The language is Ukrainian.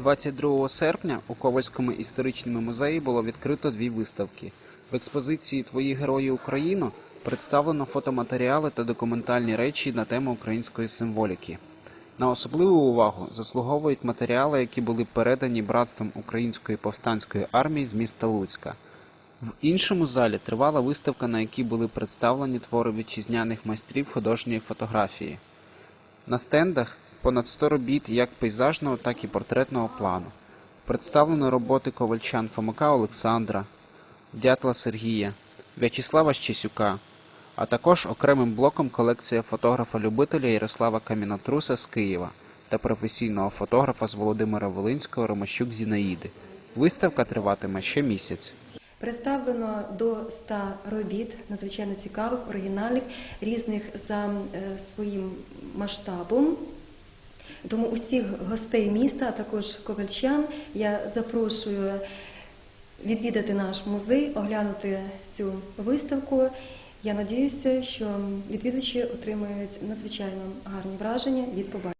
22 серпня у Ковальському історичному музеї було відкрито дві виставки. В експозиції Твої герої Україно представлено фотоматеріали та документальні речі на тему української символіки. На особливу увагу заслуговують матеріали, які були передані братством Української повстанської армії з міста Луцька. В іншому залі тривала виставка, на якій були представлені твори вітчизняних майстрів художньої фотографії. На стендах понад 100 робіт як пейзажного, так і портретного плану. Представлено роботи ковальчан Фомака Олександра, Дятла Сергія, В'ячеслава Щесюка, а також окремим блоком колекція фотографа-любителя Ярослава Камінотруса з Києва та професійного фотографа з Володимира Волинського Ромащук Зінаїди. Виставка триватиме ще місяць. Представлено до 100 робіт, надзвичайно цікавих, оригінальних, різних за е, своїм масштабом. Тому усіх гостей міста, а також ковальчан, я запрошую відвідати наш музей, оглянути цю виставку. Я надіюся, що відвідувачі отримають надзвичайно гарні враження від побачення.